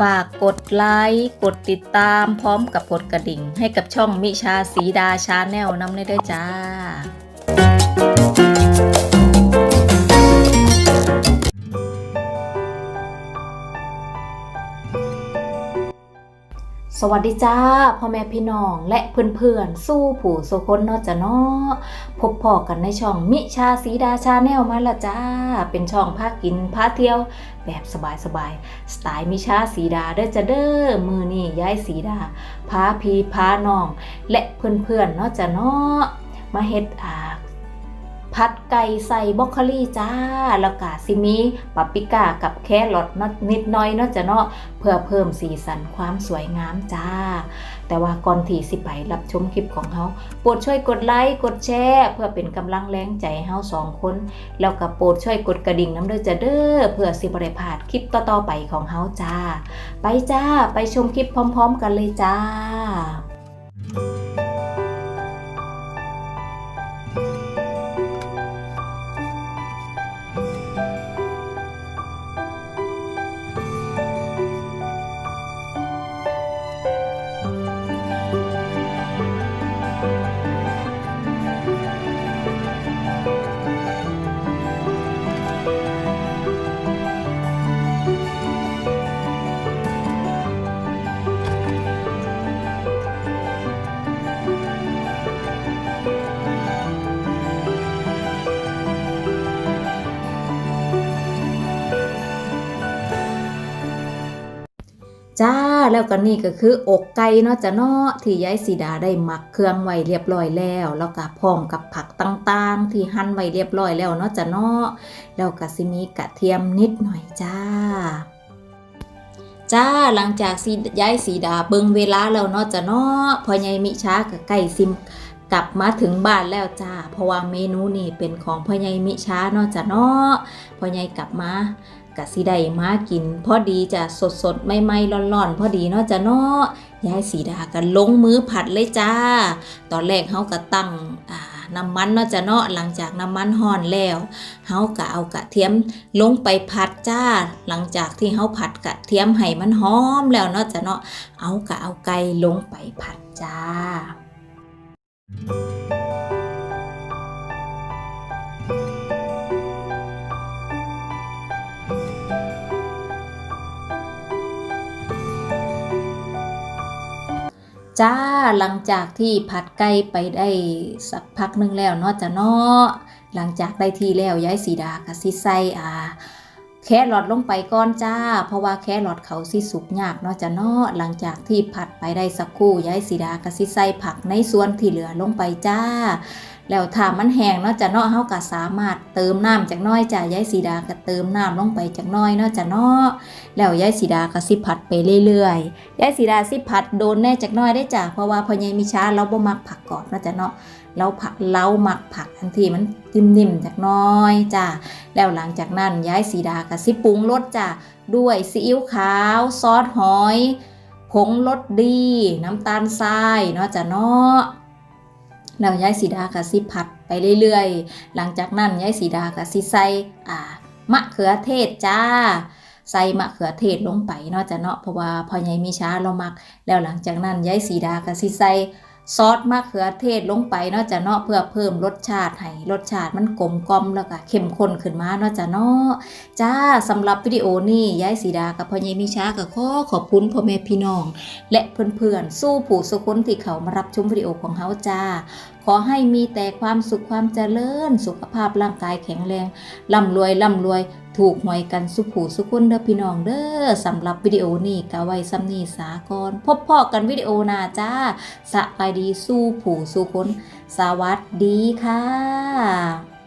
ฝากกดไลค์กดติดตามพร้อมกับกดกระดิ่ง ให้กับช่องมิชาสีดาชาแนลน้ำได้ด้วยจ้า วัสดีจ้าพ่อแม่พี่น้องและเพื่อนๆ สู้ผู้สุคนเนาะจ้ะเนาะพบพอกันในช่องมิชาสีดาชาแนลมาละจ้า เป็นช่องพากินพาเที่ยว แบบสบายๆสไตล์มิชาสีดาเด้อจ้ะเด้อมือนี่ย้ายสีดาพาพี่พาน้อง และเพื่อนๆเนาะจ้ะเนาะมาเฮ็ดอ่า ผัดไก่ใส่บรอกโคลีจ้า แล้วก็ซิมีปาปริก้ากับแครอทนิดน้อยเนาะจ้ะเนาะเพื่อเพิ่มสีสันความสวยงามจ้า แต่ว่าก่อนที่สิไปรับชมคลิปของเขาโปรดช่วยกดไลค์กดแชร์เพื่อเป็นกำลังแรงใจเฮาสองคน แล้วก็โปรดช่วยกดกระดิ่งน้ำเด้อจ้ะเด้อเพื่อสิบ่ได้พลาดคลิปต่อๆไปของเฮาจ้า ไปจ้าไปชมคลิปพร้อม ๆ กันเลยจ้า จ้าแล้วก็นี่ก็คือ อกไก่เนาะจ้ะเนาะที่ยายสีดาได้หมักเครื่องไว้เรียบร้อยแล้ว แล้วก็พร้อมกับผักต่างๆ ที่หั่นไว้เรียบร้อยแล้วเนาะจ้ะเนาะแล้วก็สิมีกระเทียมนิดหน่อยจ้าจ้าหลังจากสียายสีดาเบิงเวลาแล้วเนาะจ้ะเนาะพอยายมิช้ากับไก่ซิมกลับมาถึงบ้านแล้วจ้าเพราะว่าเมนูนี่เป็นของพ่อใหญ่มิช้าเนาะจ้ะเนาะพ่อใหญ่กลับมา กะสิได้มากิน พอดีจะสดสดๆไม่ร้อนๆ พอดีเนาะจ้ะเนาะยายสีดากันลงมือผัดเลยจ้า ตอนแรกเฮาก็ตั้งน้ำมันเนาะจ้ะเนาะหลังจากน้ำมันห่อนแล้วเฮาก็เอากะเทียมลงไปผัดจ้า หลังจากที่เฮาผัดกะเทียมให้มันหอมแล้วเนาะจ้ะเนาะเอาก็เอาไก่ลงไปผัดจ้า จ้าหลังจากที่ผัดไก่ไปได้สักพักหนึงแล้วเนาะจ้ะเนาะหลังจากได้ที่แล้วย้ายสีดากับสิใส่อ่าแครอทลงไปก่อนจ้า เพราะว่าแครอทเขาสิสุกยากเนาะจ้ะเนาะหลังจากที่ผัดไปได้สักครู่ย้ายสีดากับสิใส่ผักในส่วนที่เหลือลงไปจ้าแล้วถ้ามันแห้งเนาะจะเนาะเฮาก็สามารถเติมน้ำจากน้อยจ้ะยายสีดาก็เติมน้ำลงไปจากน้อยเนาะจ้ะเนาะแล้วยายสีดาก็สิผัดไปเรื่อยๆยายสีดาสิผัดโดนแน่จากน้อยได้จ้ะเพราะว่าพอใหญมีช้าเราบ่มักผักกรอบเนาะจ้ะเนาะเราผักเราหมักผักทันทีมันนิ่มๆจากน้อยจ้ะแล้วหลังจากนั้นยายสีดาก็สิปรุงรสจ้ะด้วยซีอิ๊วขาวซอสหอยผงรสดี น้ำตาลทรายเนาะจ้ะเนาะ แล้วยายสีดาก็สิผัดไปเรื่อยๆ หลังจากนั้นยายสีดาก็สิใส่อ่ามะเขือเทศจ้า ใส่มะเขือเทศลงไปเนาะจ้ะเนาะเพราะว่าพอยายมีช้าเรามัก แล้วหลังจากนั้นยายสีดาก็สิใส่ ซอสมะเขือเทศลงไปเนาะจ้ะเนาะเพื่อเพิ่มรสชาติให้รสชาติมันกลมกล่อมแล้วก็เข้มข้นขึ้นมาเนาะจ้ะเนาะจ้าสำหรับวิดีโอนี้ยายสีดากับพ่อใหญ่มิช้ากับขอขอบคุณพ่อแม่พี่น้อง และเพื่อนๆสู้ผู้สุคนที่เขามารับชมวิดีโอของเฮาจ้า ขอให้มีแต่ความสุขความเจริญ สุขภาพร่างกายแข็งแรงร่ำรวยร่ำรวย ถูกหวยกันสุขผูสุขุนเด้อพี่น้องเด้อสำหรับวิดีโอนี้กะไว้ซ้ำนี่สากรพบพ่อกันวิดีโอหน้าจ้าสบายดีสู้ผู้สุคนสวัสดีค่ะ